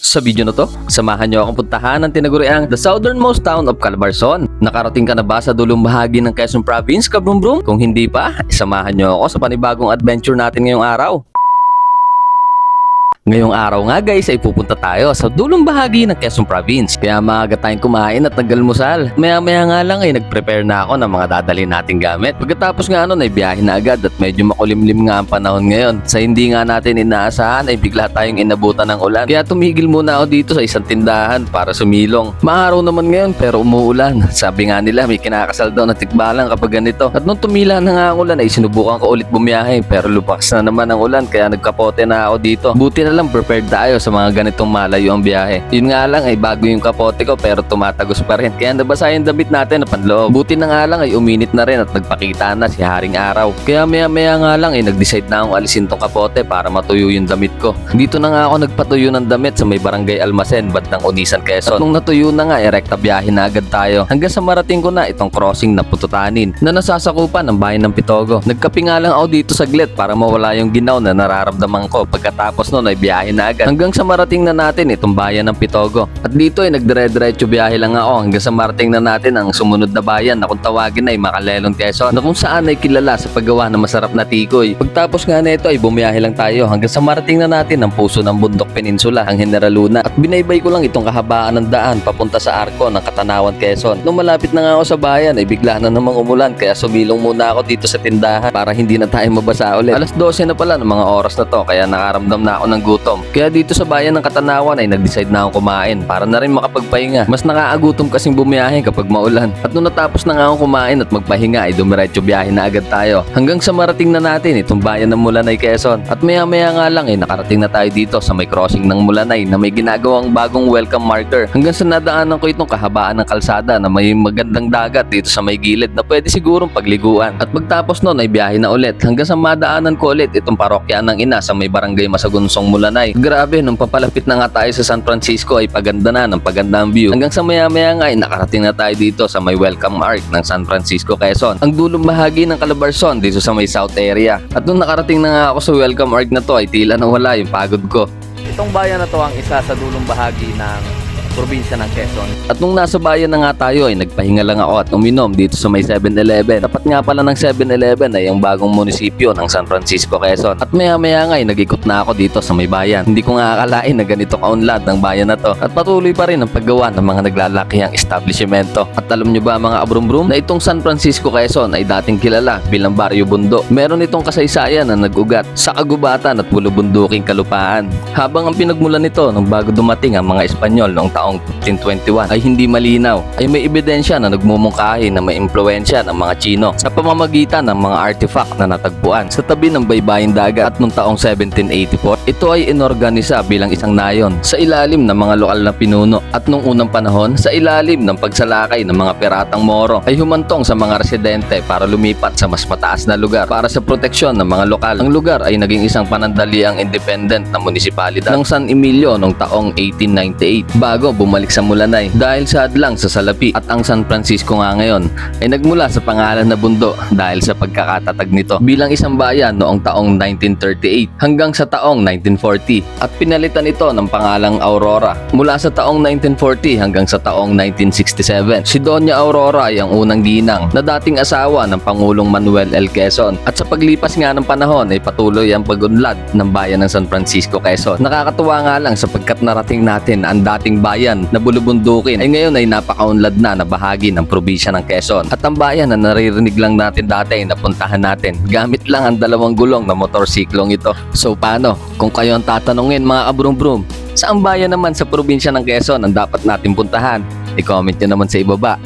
Sa video na to, samahan niyo akong puntahan ng tinaguriang the southernmost town of Calabarzon. Nakarating ka na ba sa dulong bahagi ng Quezon Province, kabrum brum? Kung hindi pa, samahan niyo ako sa panibagong adventure natin ngayong araw. Ngayong araw nga guys ay pupunta tayo sa dulong bahagi ng Quezon Province. Kaya maaga tayong kumain at naggalmusal. Maya maya nga lang ay nag-prepare na ako ng mga dadalhin nating gamit. Pagkatapos nga nun ay biyahe na agad at medyo makulimlim nga ang panahon ngayon. Sa hindi nga natin inaasahan ay bigla tayong inabutan ng ulan. Kaya tumigil muna ako dito sa isang tindahan para sumilong. Maaraw naman ngayon pero umuulan. Sabi nga nila may kinakasal daw na tikbalang kapag ganito. At nung tumila na nga ang ulan ay sinubukan ko ulit bumiyahe pero lupakas na naman ang ulan kaya nagkapote na ako dito. Buti na lang prepared tayo sa mga ganitong malayo ang biyahe. Yun nga lang ay bago yung kapote ko pero tumatagos pa rin. Kaya nabasa yung damit natin na panloob. Buti na nga lang ay uminit na rin at nagpakita na si Haring Araw. Kaya maya maya nga lang ay nag-decide na akong alisin tong kapote para matuyo yung damit ko. Dito na nga ako nagpatuyo ng damit sa may barangay Almasen, bandang Unisan, Quezon. At nung natuyo na nga, erekta biyahe na agad tayo. Hanggang sa marating ko na itong crossing na pututanin na nasasakupan ng bayan ng Pitogo. Nagkapi nga lang ako dito saglit para mawala yung ginaw na nararamdaman ko. Pagkatapos nun ay biyahe na agad. Hanggang sa marating na natin itong bayan ng Pitogo. At dito ay nagdire-diretso biyahe lang ako hanggang sa marating na natin ang sumunod na bayan na kung tawagin ay Makalelon, Quezon na kung saan ay kilala sa paggawa ng masarap na tikoy. Pagtapos nga nito ay bumiyahe lang tayo hanggang sa marating na natin ang puso ng bundok peninsula, ang General Luna. At binaybay ko lang itong kahabaan ng daan papunta sa arko ng Katanawan, Quezon. Nung malapit na nga ako sa bayan ay bigla na namang umulan kaya sumilong muna ako dito sa tindahan para hindi na tayo mabasa ulit. Alas 12 na pala ng mga oras na to kaya nakaramdam na ako ng gutom. Kaya dito sa bayan ng Katanawan ay nag-decide na akong kumain para na rin makapagpahinga. Mas nakaagutom kasing bumiyahe kapag maulan. At nung natapos na nga akong kumain at magpahinga ay dumiretso biyahe na agad tayo. Hanggang sa marating na natin itong bayan ng Mulanay, Quezon. At maya maya nga lang ay nakarating na tayo dito sa may crossing ng Mulanay na may ginagawang bagong welcome marker. Hanggang sa nadaanan ko itong kahabaan ng kalsada na may magandang dagat dito sa may gilid na pwede sigurong pagliguan. At pagtapos nun ay biyahe na ulit hanggang sa madaanan ko ulit itong parokya ng ina sa may barangay Masagunsong Mulanay. Grabe, nung papalapit na nga tayo sa San Francisco ay paganda na ng paganda ang view. Hanggang sa maya maya nga ay nakarating na tayo dito sa may welcome arc ng San Francisco, Quezon. Ang dulong bahagi ng Calabarzon dito sa may south area. At nung nakarating na nga ako sa welcome arc na to ay tila nawala yung pagod ko. Itong bayan na to ang isa sa dulong bahagi ng probinsya ng Quezon. At nung nasa bayan na nga tayo ay nagpahinga lang ako at uminom dito sa may 7-Eleven. Tapat nga pala ng 7-Eleven ay ang bagong munisipyo ng San Francisco, Quezon. At maya maya nga ay nag-ikot na ako dito sa may bayan. Hindi ko nga akalain na ganito kaunlad ng bayan na to. At patuloy pa rin ang paggawa ng mga naglalakihang establishmento. At alam nyo ba mga abrum-brum na itong San Francisco, Quezon ay dating kilala bilang Baryo Bundo. Meron itong kasaysayan na nag-ugat sa kagubatan at bulubunduking kalupaan. Habang ang pinagmulan nito nung bago dumating ang mga Espanyol noong taong 1521 ay hindi malinaw, ay may ebidensya na nagmumungkahi na may impluensya ng mga Chino sa pamamagitan ng mga artifact na natagpuan sa tabi ng baybaying dagat at noong taong 1784. Ito ay inorganisa bilang isang nayon sa ilalim ng mga lokal na pinuno at noong unang panahon sa ilalim ng pagsalakay ng mga piratang Moro ay humantong sa mga residente para lumipat sa mas mataas na lugar para sa proteksyon ng mga lokal. Ang lugar ay naging isang panandaliang independent na munisipalidad ng San Emilio noong taong 1898 bago bumalik sa Mulanay dahil sa hadlang sa salapi at ang San Francisco nga ngayon ay nagmula sa pangalan na bundo dahil sa pagkakatatag nito bilang isang bayan noong taong 1938 hanggang sa taong 1940 at pinalitan ito ng pangalang Aurora mula sa taong 1940 hanggang sa taong 1967. Si Doña Aurora ay ang unang ginang na dating asawa ng Pangulong Manuel L. Quezon at sa paglipas nga ng panahon ay patuloy ang pagunlad ng bayan ng San Francisco, Quezon. Nakakatuwa nga lang sapagkat narating natin ang dating bayan na bulubundukin ay ngayon ay napakaunlad na na bahagi ng probinsya ng Quezon. At ang bayan na naririnig lang natin dati na puntahan natin gamit lang ang dalawang gulong na motorsiklong ito. So paano? Kung kayo ang tatanungin mga kabrum-brum, saan bayan naman sa probinsya ng Quezon ang dapat natin puntahan? I-comment nyo naman sa ibaba.